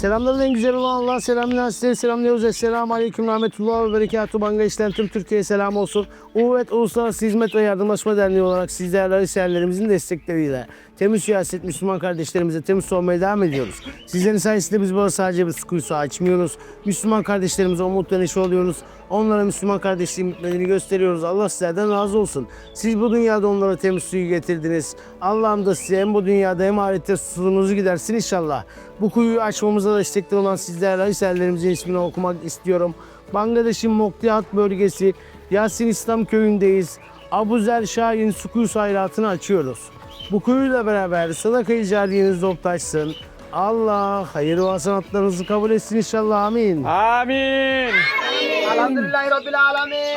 Selamların en güzel olan Allah'a selamlar. Sizlere selamlıyoruz. Esselamu Aleyküm Rahmetullah ve Berekatuhu. Banga işleyen tüm Türkiye'ye selam olsun. Uvet Uluslararası Hizmet ve Yardımlaşma Derneği olarak sizlerle liseyenlerimizin destekleriyle temiz siyaset Müslüman kardeşlerimize temiz sormaya devam ediyoruz. Sizlerin sayesinde biz burada sadece bir su kuyusu açmıyoruz. Müslüman kardeşlerimize umut ve oluyoruz. Onlara Müslüman kardeşliğin gösteriyoruz. Allah sizlerden razı olsun. Siz bu dünyada onlara temiz suyu getirdiniz. Allah'ım da size hem bu dünyada hem ahirette susuzluğunuzu gidersin inşallah. Bu kuyuyu açmamıza destekli olan sizlerle eserlerimizin ismini okumak istiyorum. Bangladeş'in Moklihat bölgesi Yasin İslam köyündeyiz. Abuzer Şahin su kuyusu hayratını açıyoruz. Bu kuyuyla beraber sadaka icaliyeniz toptaşsın. Allah hayır ve hasanatlarınızı kabul etsin inşallah. Amin. Amin. Amin. আলহামদুলিল্লাহ রাব্বিল আলামিন।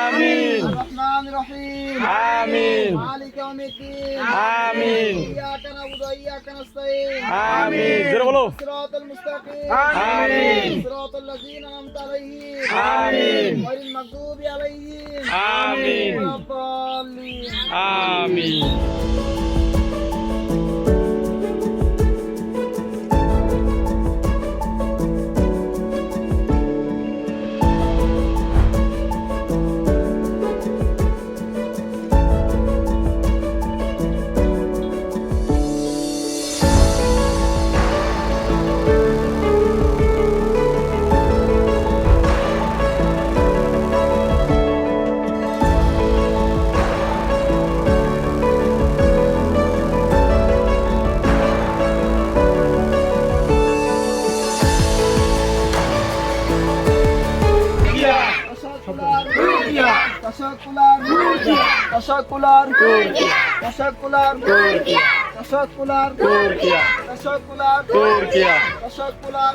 আমিন। রহমান রহিম। আমিন। মালিক ইয়াউমিদ্দিন। আমিন। ইয়াকা নাবুদু ওয়া ইয়াকা নাস্তাঈন। আমিন। জোরে বলো। সিরাতাল মুস্তাকিম। আমিন। সিরাতাল লাযিনা আন'আমতা আলাইহিম। আমিন। গায়রিল মাগদুবি আলাইহিম। আমিন। আমিন। तशकुलर तशकुलर तशकुलर तशकुलर तशकुलर तशकुलर तशकुलर